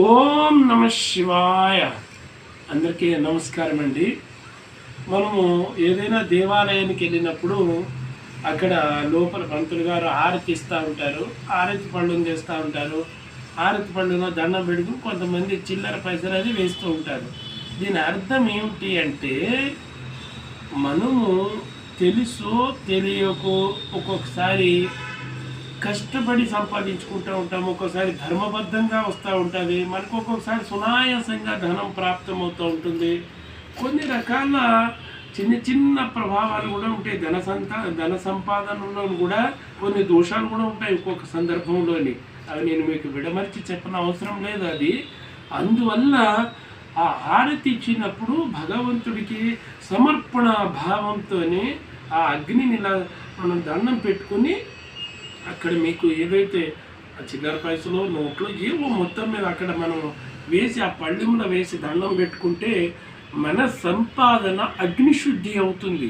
ఓం నమ శివాయ. అందరికీ నమస్కారం అండి మనము ఏదైనా దేవాలయానికి వెళ్ళినప్పుడు అక్కడ లోపల పంతులు గారు హారతి ఇస్తూ ఉంటారు హారతి పండుగ చేస్తూ ఉంటారు. హారతి పండుగ దండం పెడుతూ కొంతమంది చిల్లర పైసలు అది వేస్తూ ఉంటారు. దీని అర్థం ఏమిటి అంటే మనము తెలుసో తెలియకో ఒక్కొక్కసారి కష్టపడి సంపాదించుకుంటూ ఉంటాము. ఒక్కోసారి ధర్మబద్ధంగా వస్తూ ఉంటుంది. మనకు ఒక్కొక్కసారి సునాయాసంగా ధనం ప్రాప్తమవుతూ ఉంటుంది. కొన్ని రకాల చిన్న చిన్న ప్రభావాలు కూడా ఉంటాయి. ధన సంతా ధన సంపాదనలో కూడా కొన్ని దోషాలు కూడా ఉంటాయి ఒక్కొక్క సందర్భంలోని. అవి నేను మీకు విడమర్చి చెప్పిన అవసరం లేదు అది. అందువల్ల ఆ హారతి ఇచ్చినప్పుడు భగవంతుడికి సమర్పణ భావంతోనే ఆ అగ్నిని ఇలా మనం దండం పెట్టుకుని అక్కడ మీకు ఏదైతే ఆ చిల్లర పైసలు నోట్లో ఏవో మొత్తం మీద అక్కడ మనం వేసి ఆ పళ్ళెంలో వేసి దండం పెట్టుకుంటే మన సంపాదన అగ్నిశుద్ధి అవుతుంది.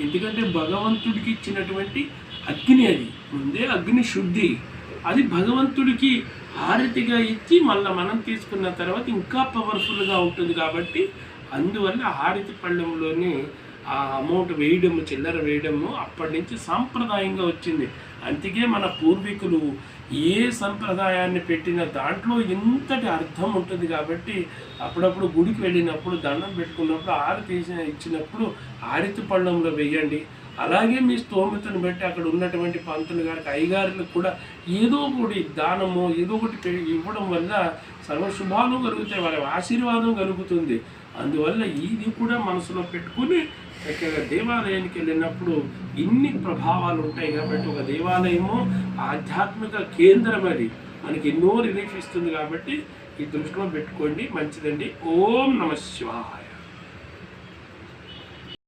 ఎందుకంటే భగవంతుడికి ఇచ్చినటువంటి అగ్ని అది. ముందే అగ్ని శుద్ధి అది భగవంతుడికి హారతిగా ఇచ్చి మళ్ళీ మనం తీసుకున్న తర్వాత ఇంకా పవర్ఫుల్గా ఉంటుంది కాబట్టి అందువల్ల హారతి పళ్ళెంలోని ఆ అమౌంట్ వేయడము చిల్లర వేయడము అప్పటి నుంచి సాంప్రదాయంగా వచ్చింది. అందుకే మన పూర్వీకులు ఏ సంప్రదాయాన్ని పెట్టిన దాంట్లో ఇంతటి అర్థం ఉంటుంది కాబట్టి అప్పుడప్పుడు గుడికి వెళ్ళినప్పుడు దండం పెట్టుకున్నప్పుడు ఆరతి ఇచ్చినప్పుడు ఆరితి పళ్ళంలో వేయండి. అలాగే మీ స్తోమతను బట్టి అక్కడ ఉన్నటువంటి పంతులు గారికి అయ్యగారులకు కూడా ఏదో ఒకటి దానము ఏదో ఒకటి ఇవ్వడం వల్ల సర్వశుభాలు కలుగుతాయి వారి ఆశీర్వాదం కలుగుతుంది. అందువల్ల ఇది కూడా మనసులో పెట్టుకుని చక్కగా దేవాలయానికి వెళ్ళినప్పుడు ఇన్ని ప్రభావాలు ఉంటాయి కాబట్టి ఒక దేవాలయము ఆధ్యాత్మిక కేంద్రం అది. మనకి ఎన్నో రిలీఫ్ ఇస్తుంది కాబట్టి ఈ దృష్టిలో పెట్టుకోండి మంచిదండి. ఓం నమ శివాయ.